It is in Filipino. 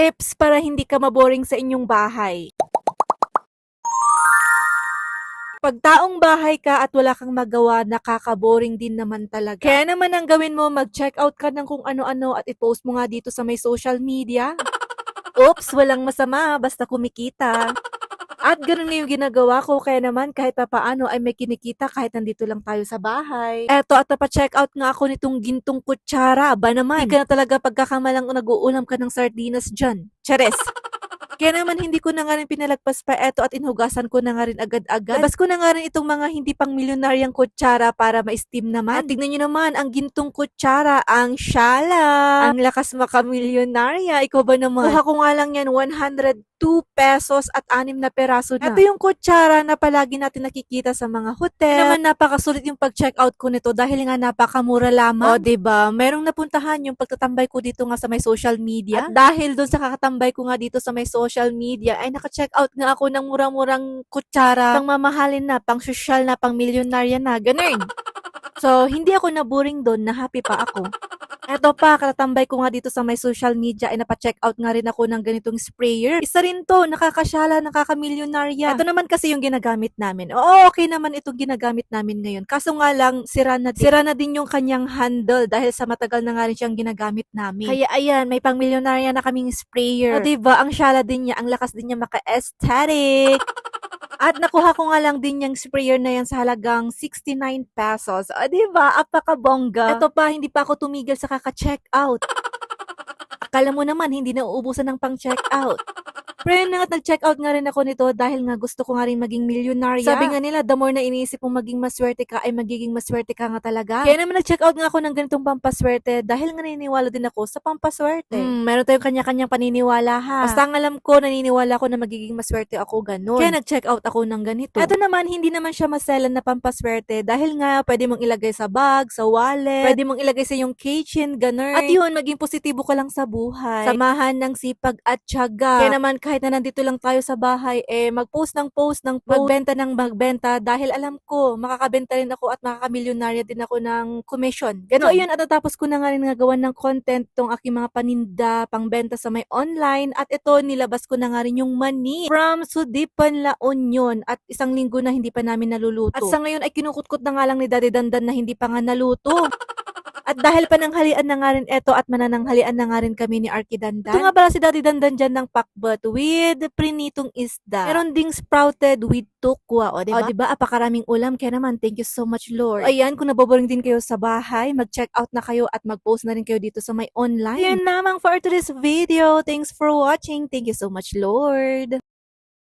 Tips para hindi ka maboring sa inyong bahay. Pag taong bahay ka at wala kang magawa, nakaka-boring din naman talaga. Kaya naman ang gawin mo, mag-check out ka ng kung ano-ano at i-post mo nga dito sa may social media. Oops, walang masama, basta kumikita. At ganun nga yung ginagawa ko, kaya naman kahit pa paano ay may kinikita kahit nandito lang tayo sa bahay. Eto, at napacheck out nga ako nitong gintong kutsara. Ba naman, hindi ka na talaga pagkakamalang nag-uulam ka ng sardinas dyan. Chares! Kaya naman hindi ko na nga rin pinalagpas pa eto at inhugasan ko na nga rin agad-agad. Labas ko na nga rin itong mga hindi pang milyonaryang kutsara para ma-steam naman. At tignan nyo naman, ang gintong kutsara, ang shala. Ang lakas makamilyonarya. Ikaw ba naman? Kuha ko nga lang yan, 102 pesos at anim na peraso na. Ito yung kutsara na palagi natin nakikita sa mga hotel. Naman napakasulit yung pag-check out ko nito dahil nga napakamura lamang. O, 'di ba? Merong napuntahan yung pagtatambay ko dito nga sa may social media. At dahil doon sa kakatambay ko nga dito sa may social media, ay naka-check out nga ako ng murang-murang kutsara. Pang mamahalin na, pang social na, pang milyonarya na, ganun. So, hindi ako naboring doon, na happy pa ako. Eto pa, katatambay ko nga dito sa may social media ay napacheck out nga rin ako ng ganitong sprayer. Isa rin to, nakakasyala, nakakamilyonarya. Ito naman kasi yung ginagamit namin. Oo, okay naman itong ginagamit namin ngayon. Kaso nga lang, sira na din. Sira na din yung kanyang handle dahil sa matagal na nga rin siyang ginagamit namin. Kaya ayan, may pang milyonarya na kaming sprayer. O diba, ang syala din niya, ang lakas din niya maka-aesthetic. At nakuha ko nga lang din yung sprayer na yan sa halagang 69 pesos. O, diba? Apakabongga. Ito pa, hindi pa ako tumigil sa kaka-check out. Akala mo naman, hindi na uubusan ng pang-check out. Pero yun na nga, nag-check out nga rin ako nito dahil nga gusto ko nga rin maging milyonarya. Sabi nga nila, the more na iniisip mong maging maswerte ka, ay magiging maswerte ka nga talaga. Kaya naman nag-check out nga ako ng ganitong pampaswerte dahil nga naniniwala din ako sa pampaswerte. Hmm, meron tayong kanya-kanyang paniniwala ha. Basta ang alam ko, naniniwala ako na magiging maswerte ako ganun. Kaya nag-check out ako ng ganito. Ito naman, hindi naman siya maselan na pampaswerte dahil nga pwede mong ilagay sa bag, sa wallet, pwede mong ilagay sa yung kitchen, ganun. At yun, maging positibo ka lang sa buhay. Samahan ng sipag at tiyaga. Kaya naman kahit na nandito lang tayo sa bahay, eh mag-post ng post ng post, magbenta ng magbenta dahil alam ko, makakabenta rin ako at makakamilyonarya din ako ng commission. Ganun. So ayun, at natapos ko na nga rin nagawa ng content tong aking mga paninda, pangbenta sa may online at ito, nilabas ko na nga rin yung mani from Sudipan La Union at isang linggo na hindi pa namin naluluto. At sa ngayon ay kinukutkot na nga lang ni Daddy Dandan na hindi pa nga naluto. At dahil pananghalian na nga rin eto at manananghalian na nga rin kami ni Arky Dandan. Ito nga pala si Daddy Dandan dyan ng pakbet with prinitong isda. Meron ding sprouted with tukwa. O, diba? O, diba? Apakaraming ulam. Kaya naman, thank you so much, Lord. Ayan, kung naboboring din kayo sa bahay, mag-check out na kayo at mag-post na rin kayo dito sa may online. Yan namang for today's video. Thanks for watching. Thank you so much, Lord.